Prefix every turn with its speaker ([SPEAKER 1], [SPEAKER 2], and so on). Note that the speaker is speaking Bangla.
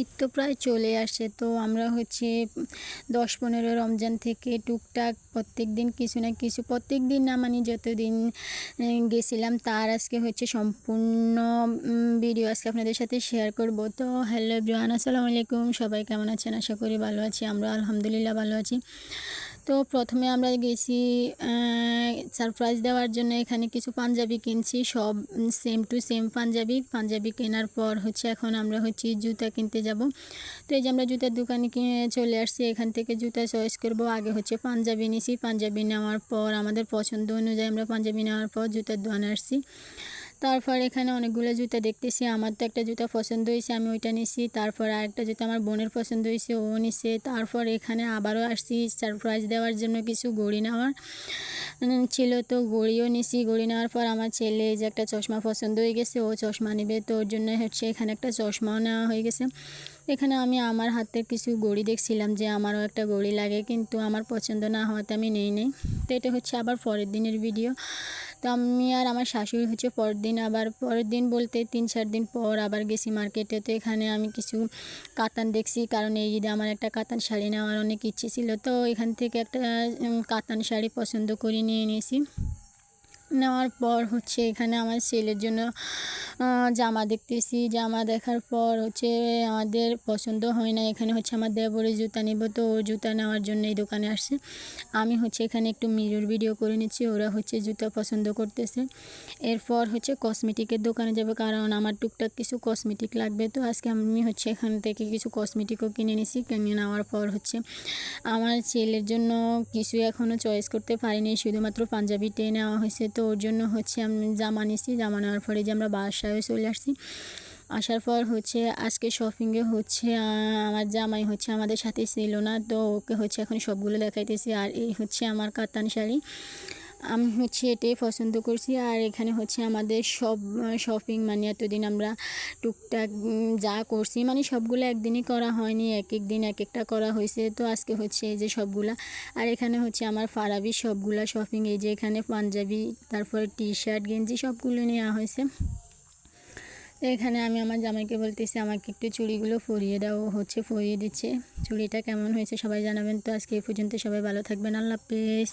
[SPEAKER 1] ঈদ তো প্রায় চলে আসে। তো আমরা হচ্ছে দশ পনেরো রমজান থেকে টুকটাক প্রত্যেক দিন কিছু না কিছু, প্রত্যেক দিন না মানে যতদিন গেছিলাম তার আজকে হচ্ছে সম্পূর্ণ ভিডিও আজকে আপনাদের সাথে শেয়ার করব। তো হ্যালো ব্রিয়ান আসসালামু আলাইকুম। সবাই কেমন আছেন? আশা করি ভালো আছি আমরা আলহামদুলিল্লাহ ভালো আছি। তো প্রথমে আমরা গেছি সারপ্রাইজ দেওয়ার জন্য এখানে কিছু পাঞ্জাবি কিনছি, সব same to same panjabi. Panjabi কেনার পর হচ্ছে এখন আমরা হচ্ছে জুতা কিনতে যাব। তো এই যে আমরা জুতার দোকানে কিনে চলে আসছি, এখান থেকে জুতা চয়েস করব। আগে হচ্ছে পাঞ্জাবি নিছি। পাঞ্জাবি নেওয়ার পর, আমাদের পছন্দ অনুযায়ী আমরা পাঞ্জাবি নেওয়ার পর জুতার দোকানে আসছি। তারপর এখানে অনেকগুলো জুতা দেখতেছি। আমার তো একটা জুতা পছন্দ হয়েছে, আমি ওইটা নিছি। তারপর আরেকটা জুতা আমার বোনের পছন্দ হয়েছে, ও নিছে। তারপর এখানে আবারও আসছি সারপ্রাইজ দেওয়ার জন্য কিছু গড়ি নেওয়ার। ছিল তো গড়িও নিছি। গড়ি নেওয়ার পর আমার ছেলে যে একটা চশমা পছন্দ হয়ে গেছে, ও চশমা নেবে। তো ওর জন্য হচ্ছে এখানে একটা চশমাও নেওয়া হয়ে গেছে। এখানে আমি আমার হাতের কিছু গড়ি দেখছিলাম যে আমারও একটা গড়ি লাগে, কিন্তু আমার পছন্দ না হওয়াতে আমি নেই নেই। তো এটা হচ্ছে আবার পরের দিনের ভিডিও তো আমি আর আমার শাশুড়ি হচ্ছে পরের দিন আবার, পরের দিন বলতে তিন চার দিন পর আবার গেছি মার্কেটে। তো এখানে আমি কিছু কাতান দেখছি, কারণ এই ঈদে আমার একটা কাতান শাড়ি নেওয়ার অনেক ইচ্ছে ছিল। তো এখান থেকে একটা কাতান শাড়ি পছন্দ করে নিয়ে নিয়েছি। নেওয়ার পর হচ্ছে এখানে আমার ছেলের জন্য জামা দেখতেছি। জামা দেখার পর হচ্ছে আমাদের পছন্দ হয় না এখানে হচ্ছে আমার দেবরের জুতা নিব, তো ওর জুতা নেওয়ার জন্য এই দোকানে আসছে। আমি হচ্ছে এখানে একটু মিরর ভিডিও করে নিচ্ছি, ওরা হচ্ছে জুতা পছন্দ করতেছে। এরপর হচ্ছে কসমেটিকের দোকানে যাবে, কারণ আমার টুকটাক কিছু কসমেটিক লাগবে। তো আজকে আমি হচ্ছে এখান থেকে কিছু কসমেটিকও কিনে নিছি। কিনে নেওয়ার পর হচ্ছে আমার ছেলের জন্য কিছু এখনও চয়েস করতে পারিনি। শুধুমাত্র পাঞ্জাবিতে নেওয়া হয়েছে। তো ওর জন্য হচ্ছে আমি জামা নিছি জামা নেওয়ার পরে যে আমরা বাসায় চলে আসছি। আসার পর হচ্ছে আজকে শপিংয়ে হচ্ছে আমার জামাই হচ্ছে আমাদের সাথে ছিল না, তো ওকে হচ্ছে এখন সবগুলো দেখাইতেছি। আর এই হচ্ছে আমার কাতান শাড়ি। আমি হচ্ছে এটাই পছন্দ করছি। আর এখানে হচ্ছে আমাদের সব শপিং মানে এতদিন আমরা টুকটাক যা করছি মানে সবগুলো একদিনই করা হয়নি, এক এক দিন এক একটা করা হয়েছে। তো আজকে হচ্ছে এই যে সবগুলা, আর এখানে হচ্ছে আমার ফারাবি সবগুলা শপিং এই যে এখানে পাঞ্জাবি, তারপরে টি শার্ট গেঞ্জি সবগুলো নেওয়া হয়েছে। এখানে আমি আমার জামাইকে বলতেছি, আমাকে একটু চুড়িগুলো ফরিয়ে দাও। হচ্ছে ফরিয়ে দিচ্ছে। চুড়িটা কেমন হয়েছে সবাই জানাবেন। তো আজকে এই পর্যন্ত সবাই ভালো থাকবেন। আল্লাহ হাফেজ।